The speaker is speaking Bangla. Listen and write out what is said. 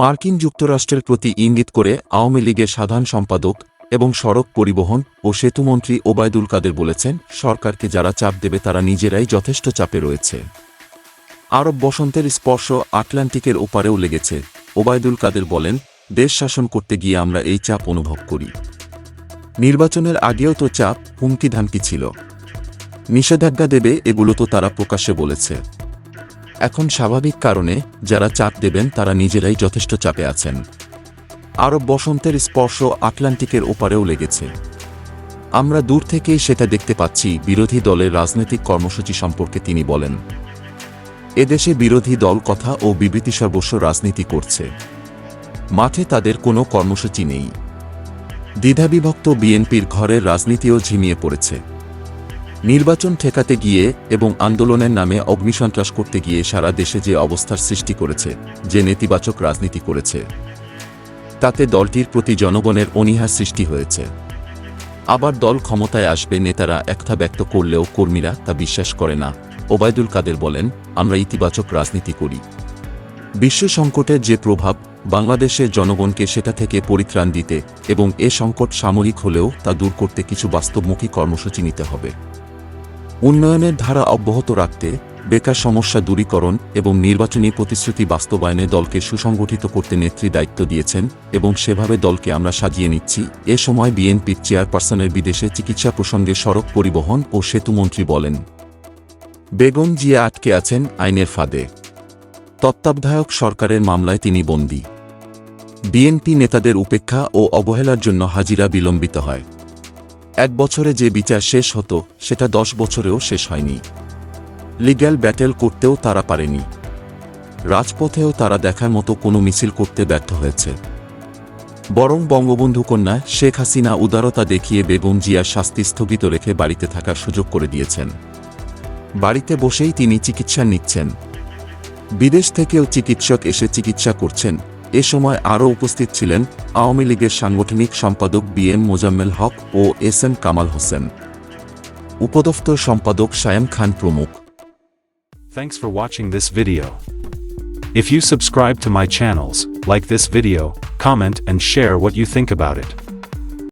মার্কিন যুক্তরাষ্ট্রের প্রতি ইঙ্গিত করে আওয়ামী লীগের সাধারণ সম্পাদক এবং সড়ক পরিবহন ও সেতুমন্ত্রী ওবায়দুল কাদের বলেছেন, সরকারকে যারা চাপ দেবে তারা নিজেরাই যথেষ্ট চাপে রয়েছে। আরব বসন্তের স্পর্শ আটলান্টিকের ওপারেও লেগেছে। ওবায়দুল কাদের বলেন, দেশ শাসন করতে গিয়ে আমরা এই চাপ অনুভব করি। নির্বাচনের আগেও তো চাপ হুমকি ধামকি ছিল। নিষেধাজ্ঞা দেবে এগুলো তো তারা প্রকাশ্যে বলেছে। এখন স্বাভাবিক কারণে, যারা চাপ দেবেন তারা নিজেরাই যথেষ্ট চাপে আছেন। আরব বসন্তের স্পর্শ আটলান্টিকের ওপারেও লেগেছে। আমরা দূর থেকেই সেটা দেখতে পাচ্ছি, বিরোধী দলের রাজনৈতিক কর্মসূচি সম্পর্কে তিনি বলেন। এদেশে বিরোধী দল কথা ও বিবৃতি সর্বস্ব রাজনীতি করছে। মাঠে তাদের কোনো কর্মসূচি নেই। দ্বিধাবিভক্ত বিএনপির ঘরের রাজনীতিও ঝিমিয়ে পড়েছে। নির্বাচন ঠেকাতে গিয়ে এবং আন্দোলনের নামে অগ্নিসন্ত্রাস করতে গিয়ে সারা দেশে যে অবস্থার সৃষ্টি করেছে, যে নেতিবাচক রাজনীতি করেছে, তাতে দলটির প্রতি জনগণের অনীহা সৃষ্টি হয়েছে। আবার দল ক্ষমতায় আসবে নেতারা একথা ব্যক্ত করলেও কর্মীরা তা বিশ্বাস করে না। ওবায়দুল কাদের বলেন, আমরা ইতিবাচক রাজনীতি করি। বিশ্ব সংকটের যে প্রভাব, বাংলাদেশের জনগণকে সেটা থেকে পরিত্রাণ দিতে এবং এ সংকট সামরিক হলেও তা দূর করতে কিছু বাস্তবমুখী কর্মসূচি নিতে হবে। উন্নয়নের ধারা অব্যাহত রাখতে বেকার সমস্যা দূরীকরণ এবং নির্বাচনী প্রতিশ্রুতি বাস্তবায়নে দলকে সুসংগঠিত করতে নেত্রী দায়িত্ব দিয়েছেন এবং সেভাবে দলকে আমরা সাজিয়ে নিচ্ছি। এ সময় বিএনপির চেয়ারপারসনের বিদেশে চিকিৎসা প্রসঙ্গে সড়ক পরিবহন ও সেতুমন্ত্রী বলেন, বেগম জিয়া আটকে আছেন আইনের ফাঁদে। তত্ত্বাবধায়ক সরকারের মামলায় তিনি বন্দী। বিএনপি নেতাদের উপেক্ষা ও অবহেলার জন্য হাজিরা বিলম্বিত হয়। এক বছরে যে বিচার শেষ হতো, সেটা দশ বছরেও শেষ হয়নি। লিগ্যাল ব্যাটেল করতেও তারা পারেনি। রাজপথেও তারা দেখার মতো কোনো মিছিল করতে ব্যর্থ হয়েছে। বরং বঙ্গবন্ধু কন্যা শেখ হাসিনা উদারতা দেখিয়ে বেগম জিয়ার শাস্তি স্থগিত রেখে বাড়িতে থাকার সুযোগ করে দিয়েছেন। বাড়িতে বসেই তিনি চিকিৎসা নিচ্ছেন। বিদেশ থেকেও চিকিৎসক এসে চিকিৎসা করছেন। এ সময় আরও উপস্থিত ছিলেন আওয়ামী লীগের সাংগঠনিক সম্পাদক বি এম মোজাম্মেল হক ও এস এম কামাল হোসেন উপদপ্তর সম্পাদক সায়াম খান প্রমুখ Thanks for watching this video. If you subscribe to my channels, like this video, comment and share what you think about it.